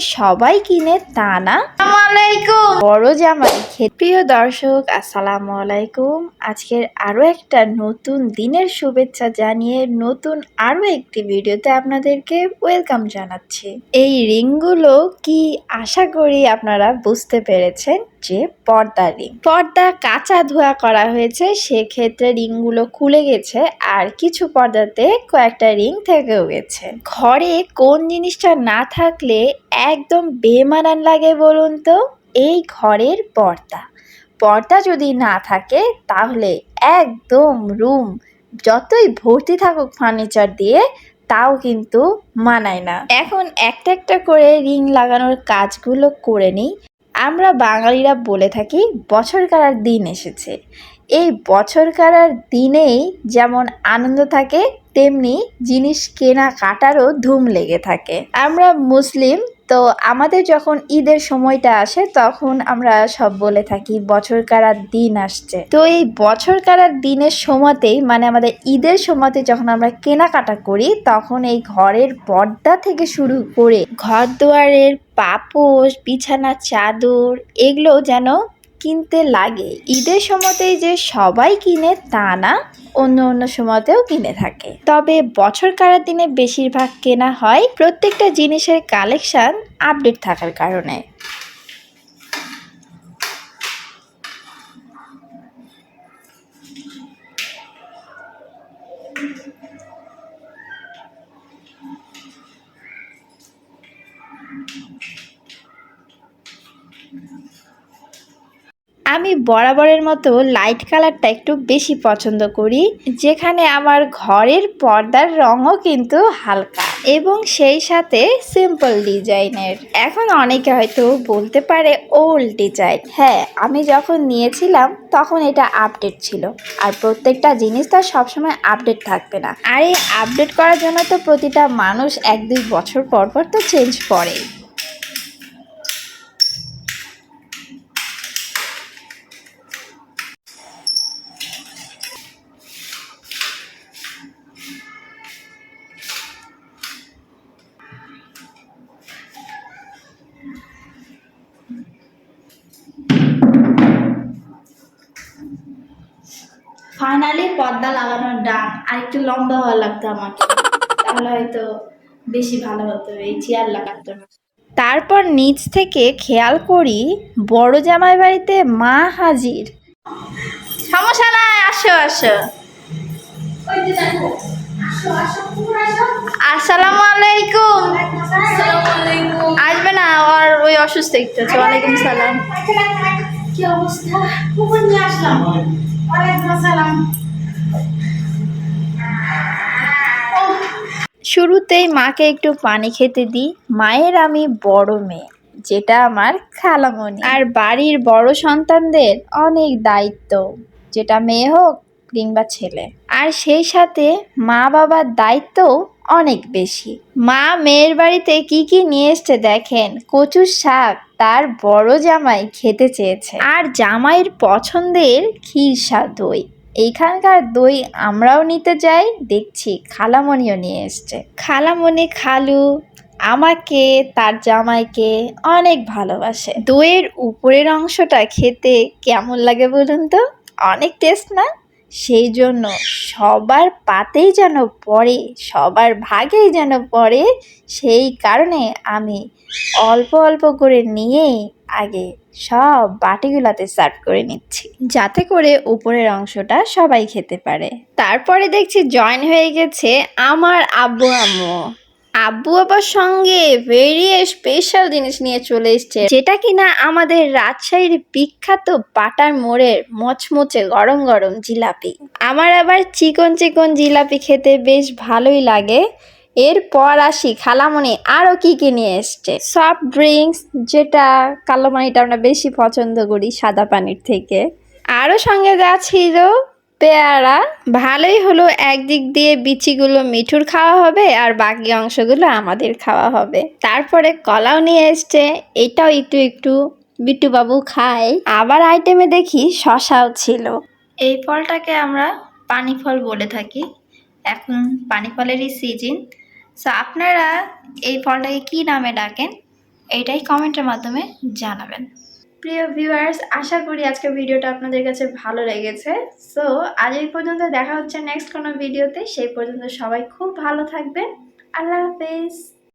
সবাই কিনে তা না? বড় জামাই প্রিয় দর্শক আসসালামু আলাইকুম আজকের আরও একটা নতুন দিনের শুভেচ্ছা জানিয়ে নতুন আরও একটি ভিডিওতে আপনাদেরকে ওয়েলকাম জানাচ্ছি। এই রিংগুলো কি আশা করি আপনারা বুঝতে পেরেছেন। যে পর্দা রিং। পর্দা কাঁচা ধোয়া করা হয়েছে, সেক্ষেত্রে রিংগুলো খুলে গেছে আর কিছু পর্দাতে কয়েকটা রিং থেকেও গেছে। ঘরে কোন জিনিসটা না থাকলে একদম বেমানান লাগে বলুন তো? এই ঘরের পর্দা। পর্দা যদি না থাকে, তাহলে একদম রুম, যতই ভর্তি থাকুক ফার্নিচার দিয়ে, তাও কিন্তু মানায় না। এখন একটা একটা করে রিং লাগানোর কাজগুলো করে নিই। আমরা বাঙালিরা বলে থাকি বছর কাটার দিন এসেছে। এই বছর কাটার দিনেই যেমন আনন্দ থাকে, তেমনি জিনিস কেনা কাটারও ধুম লেগে থাকে। আমরা মুসলিম, তো আমাদের যখন ঈদের সময়টা আসে, তখন আমরা সব বলে থাকি বছর কাটার দিন আসছে। তো এই বছর কাটার দিনের সময়তেই মানে আমাদের ঈদের সময়তে যখন আমরা কেনাকাটা করি, তখন এই ঘরের পর্দা থেকে শুরু করে ঘর দুয়ারের পাপোশ বিছানার চাদর এগুলো যেন কিনতে লাগে। ঈদের সময়তেই যে সবাই কিনে তা না, অন্য অন্য সময়তেও কিনে থাকে। তবে বছর কাটার দিনে বেশিরভাগ কেনা হয় প্রত্যেকটা জিনিসের কালেকশন আপডেট থাকার কারণে। আমি বরাবরের মতো লাইট কালারটা একটু বেশি পছন্দ করি, যেখানে আমার ঘরের পর্দার রঙও কিন্তু হালকা এবং সেই সাথে সিম্পল ডিজাইনের। এখন অনেকে হয়তো বলতে পারে ওল্ড ডিজাইন হ্যাঁ আমি যখন নিয়েছিলাম তখন এটা আপডেট ছিল আর প্রত্যেকটা জিনিস তো সবসময় আপডেট থাকবে না। আর এই আপডেট করার জন্য তো প্রতিটা মানুষ এক দুই বছর পর পর তো চেঞ্জ করেই। ফাইনালি পর্দা লাগানোর ডান আর একটু লম্বা হওয়া লাগতো আমাকে তাহলে হয়তো বেশি ভালো হতো এই চেয়ার লাগাতো না তারপর নিচ থেকে খেয়াল করি বড় জামাই বাড়িতে মা হাজির সমস্যা নাই আসো আসো আসসালামু আলাইকুম আসবে না আর ওই অসুস্থ একটু আছে ওয়ালাইকুম সালাম কি অবস্থা আসলাম শুরুতেই মাকে একটু পানি খেতে দিই। মায়ের আমি বড় মেয়ে, যেটা আমার খালামণি। আর বাড়ির বড় সন্তানদের অনেক দায়িত্ব, যেটা মেয়ে হোক কিংবা ছেলে। আর সেই সাথে মা বাবার দায়িত্বও অনেক বেশি। মা মেয়ের বাড়িতে কি কি নিয়ে এসছে দেখেন? কচুর শাক, তার বড় জামাই খেতে চেয়েছে। আর জামাইয়ের পছন্দের ক্ষীরসা দই। এইখানকার দই আমরাও নিতে যাই, দেখছি খালামণিও নিয়ে এসছে। খালামণি খালু আমাকে, তার জামাইকে অনেক ভালোবাসে। দইয়ের উপরের অংশটা খেতে কেমন লাগে বলুন তো? অনেক টেস্ট না? সেই জন্য সবার পাতেই যেন পড়ে, সবার ভাগেই যেন পড়ে, সেই কারণে আমি অল্প অল্প করে নিয়েই আগে সব বাটিগুলাতে সার্ভ করে নিচ্ছি। যাতে করে উপরের অংশটা সবাই খেতে পারে। তারপরে দেখছি জয়েন হয়ে গেছে আমার আব্বু আম্মু। আব্বু আবার সঙ্গে ভেরি স্পেশাল জিনিস নিয়ে চলে এসছে। যেটা কিনা আমাদের রাজশাহীর বিখ্যাত পাটার মোড়ের মচমচে গরম গরম জিলাপি। আমার আবার চিকন চিকন জিলাপি খেতে বেশ ভালোই লাগে। এরপর আসি খালামণি আরও কি কি নিয়ে এসছে? সফট ড্রিঙ্কস যেটা কালো পানিটা আমরা বেশি পছন্দ করি সাদা পানির থেকে। আরও সঙ্গে যা ছিল, পেয়ারা। ভালোই হলো একদিক দিয়ে বিচিগুলো মিঠুর খাওয়া হবে আর বাকি অংশগুলো আমাদের খাওয়া হবে। তারপরে কলাও নিয়ে এসছে, এটাও একটু একটু বিট্টু বাবু খায়। আবার আইটেমে দেখি শশাও ছিল। এই ফলটাকে আমরা পানি ফল বলে থাকি। এখন পানি ফলেরই সিজন সো আপনারা এই ফলটাকে কি নামে ডাকেন? এটাই কমেন্টের মাধ্যমে জানাবেন। প্রিয় ভিউয়ার্স আশা করি আজকের ভিডিওটা আপনাদের কাছে ভালো লেগেছে। সো আজ এই পর্যন্ত দেখা হচ্ছে নেক্সট কোনো ভিডিওতে সেই পর্যন্ত সবাই খুব ভালো থাকবেন। আল্লাহ হাফেজ।